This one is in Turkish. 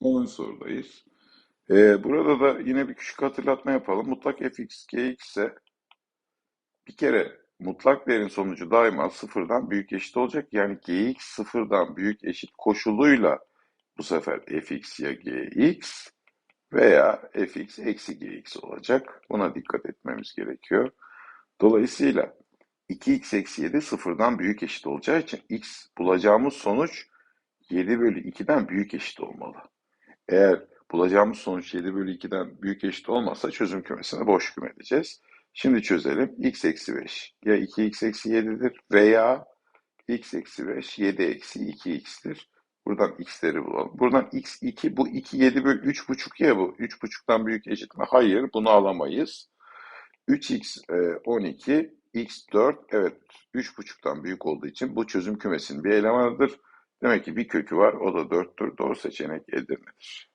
10. sorudayız. Ee, burada da yine bir küçük hatırlatma yapalım. Mutlak fx gx ise bir kere mutlak değerin sonucu daima sıfırdan büyük eşit olacak. Yani gx sıfırdan büyük eşit koşuluyla bu sefer fx ya gx veya fx eksi gx olacak. Buna dikkat etmemiz gerekiyor. Dolayısıyla 2x eksi 7 sıfırdan büyük eşit olacağı için x bulacağımız sonuç 7 bölü 2'den büyük eşit olmalı. Eğer bulacağımız sonuç 7 bölü 2'den büyük eşit olmazsa çözüm kümesine boş küme edeceğiz. Şimdi çözelim. x eksi 5 ya 2x eksi 7'dir veya x eksi 5 7 eksi 2x'tir. Buradan x'leri bulalım. Buradan x2 bu 2 7 bölü 3,5 ya bu. 3,5'tan büyük eşit mi? Hayır bunu alamayız. 3x e, 12 x 4 evet 3,5'tan büyük olduğu için bu çözüm kümesinin bir elemanıdır. Demek ki bir kökü var o da 4'tür. Doğru seçenek Edirne'dir.